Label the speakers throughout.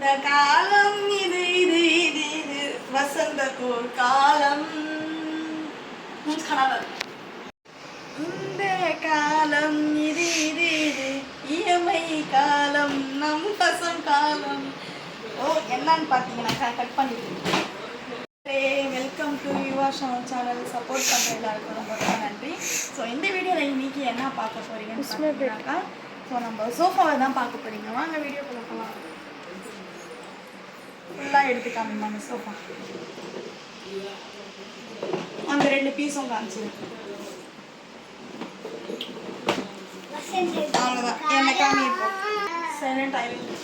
Speaker 1: இந்த காலம் இது இது இது இது. வசந்த கோர் காலம். இந்த காலம் இது இது இது. இயமை காலம் நம் வசம் காலம். ஓ என்னன்னு பார்த்தீங்கன்னா கட் பண்ணிடுங்க welcome to Yuva show channel support பண்ணுற எல்லாருக்கும் ரொம்ப ரொம்ப நன்றி. ஸோ இந்த வீடியோவில் இன்னைக்கு என்ன பார்க்க போகிறீங்கன்னு பார்த்தீங்கன்னாக்கா ஸோ நம்ம சோஃபாவை தான் பார்க்க போகிறீங்க வாங்க வீடியோ பார்க்கலாம் ஃபுல்லாக எடுத்து காமிப்பாங்க சோஃபா அந்த ரெண்டு பீஸும் காமிச்சிரு. அவ்வளோதான் என்ன காமிப்போம் சைலண்ட் ஆயிடுச்சு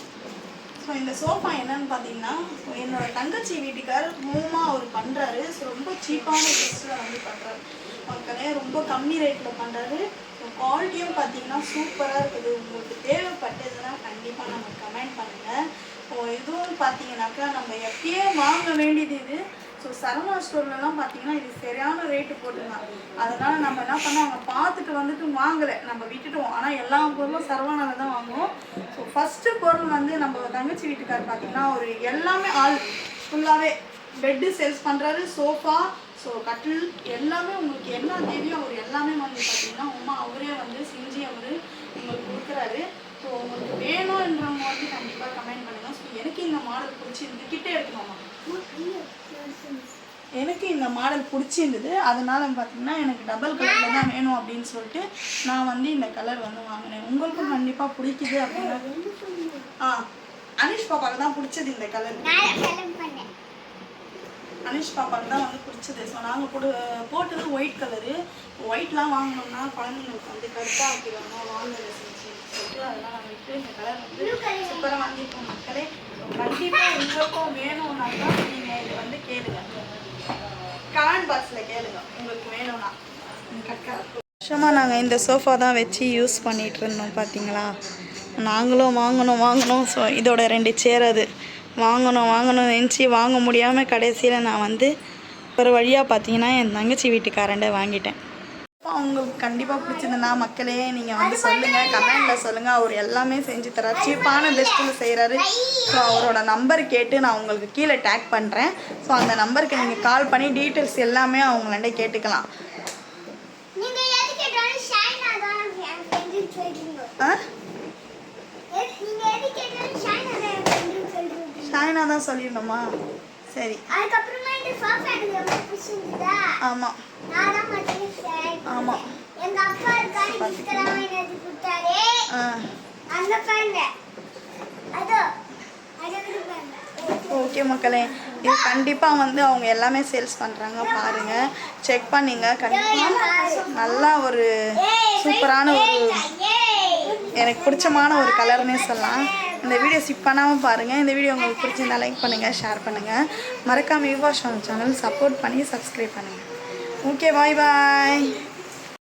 Speaker 1: ஸோ இந்த சோஃபா என்னன்னு பார்த்தீங்கன்னா ஸோ என்னோட தங்கச்சி வீட்டுக்கார் மூமா அவர் பண்ணுறாரு ஸோ ரொம்ப சீப்பான ப்ரைஸில் வந்து பண்ணுறாரு மக்களே ரொம்ப கம்மி ரேட்டில் பண்ணுறாரு ஸோ குவாலிட்டியும் பார்த்தீங்கன்னா சூப்பராக இருக்குது. உங்களுக்கு தேவைப்பட்டதுன்னா கண்டிப்பாக நம்ம கமெண்ட் பண்ணுங்கள் பார்த்தீங்கன்னாக்கா நம்ம எப்பயே வாங்க வேண்டியது இது. ஸோ சரவணா ஸ்டோர்லலாம் பார்த்தீங்கன்னா இது சரியான ரேட்டு போட்டுருந்தாங்க அதனால் நம்ம என்ன பண்ணோம் அவங்க பார்த்துட்டு வந்துட்டு வாங்கலை. நம்ம விட்டுட்டோம். ஆனால் எல்லா பொருளும் சரவணாவில் தான் வாங்குவோம். ஸோ ஃபஸ்ட்டு பொருள் வந்து நம்ம தங்கச்சி வீட்டுக்கார் பார்த்தீங்கன்னா ஒரு எல்லாமே ஆள். ஃபுல்லாகவே பெட்டு சேல்ஸ் பண்ணுறாரு சோஃபா ஸோ கட்டில் எல்லாமே உங்களுக்கு என்ன தேவையோ அவர் எல்லாமே வந்து பார்த்தீங்கன்னா உமா அவரே வந்து செஞ்சு அவர் உங்களுக்கு கொடுக்குறாரு. ஸோ உங்களுக்கு வேணும்ன்ற வந்து கண்டிப்பாக கமெண்ட் பண்ணுங்கள் ஸோ எனக்கு இந்த மாடல் பிடிச்சிருந்து கிட்டே எடுக்கணுமா எனக்கு இந்த மாடல் பிடிச்சிருந்தது. அதனால பார்த்தீங்கன்னா எனக்கு டபுள் கலரில் தான் வேணும் அப்படின்னு சொல்லிட்டு நான் வந்து இந்த கலர் வந்து வாங்கினேன். உங்களுக்கும் கண்டிப்பாக பிடிக்குது அப்படின்னா ஆ அனிஷ் பாப்பாவுக்கு தான் பிடிச்சது இந்த கலர் அனிஷ் பாப்பாவுக்கு தான் வந்து பிடிச்சது. ஸோ நாங்கள் போட்டு போட்டது ஒயிட் கலரு ஒயிட்லாம் வாங்கினோம்னா குழந்தைங்களுக்கு வந்து கருப்பாக வைக்கிறாங்க வாங்குறது. செஞ்சு அதெல்லாம் விட்டு இந்த கலர் வந்து சூப்பராக வாங்கியிருக்கோம் மக்களே கண்டிப்பாக உங்களுக்கும் வேணும்னாக்கா நீங்கள் வந்து கேளுங்க கமெண்ட் பாக்ஸில் கேளுங்க உங்களுக்கு வேணும்னா வருஷமாக நாங்கள் இந்த சோஃபா தான் வச்சு யூஸ் பண்ணிகிட்டு இருந்தோம் பார்த்தீங்களா நாங்களும் வாங்கணும் வாங்கணும். ஸோ இதோட ரெண்டு சேர் அது. வாங்கணும் வாங்கணும் நினச்சி வாங்க முடியாமல் கடைசியில் நான் வந்து ஒரு வழியாக பார்த்தீங்கன்னா என் தங்கச்சி வீட்டுக்காரண்ட வாங்கிட்டேன். உங்களுக்கு கண்டிப்பாக பிடிச்சதுன்னா மக்களே நீங்கள் வந்து சொல்லுங்கள் கமெண்டில் சொல்லுங்கள் அவர் எல்லாமே செஞ்சு தரார். சீப்பான பெஸ்ட்டில் செய்கிறாரு ஸோ அவரோட நம்பர் கேட்டு நான் உங்களுக்கு கீழே டேக் பண்ணுறேன் ஸோ அந்த நம்பருக்கு நீங்கள் கால் பண்ணி டீட்டெயில்ஸ் எல்லாமே அவங்களாண்ட கேட்டுக்கலாம். ஷாயினா தான் சொல்லிடணுமா? சரி.
Speaker 2: அதுக்கப்புறமா இந்த சோஃபா எனக்கு ரொம்ப பிடிச்சிருந்ததா
Speaker 1: ஆமாம்
Speaker 2: நான் தான் மட்டும்
Speaker 1: ஆமாம்
Speaker 2: எங்க அப்பா இருக்காரு கிஃப்ட்லாம் வாங்கி கொடுத்தாரு.
Speaker 1: ஆ.
Speaker 2: அந்த பாருங்க. அதோ
Speaker 1: ஓகே மக்களே இது கண்டிப்பாக வந்து அவங்க எல்லாமே சேல்ஸ் பண்ணுறாங்க பாருங்கள் செக் பண்ணிங்க கண்டிப்பாக நல்லா ஒரு சூப்பரான ஒரு எனக்கு பிடிச்சமான ஒரு கலர்னே சொல்லலாம். இந்த வீடியோ ஸ்கிப் பண்ணாமல் பாருங்கள் இந்த வீடியோ உங்களுக்கு பிடிச்சிருந்தா லைக் பண்ணுங்கள் ஷேர் பண்ணுங்கள் மறக்காமல் யுவா சேனல் சப்போர்ட் பண்ணி சப்ஸ்கிரைப் பண்ணுங்கள் ஓகே பாய் பாய்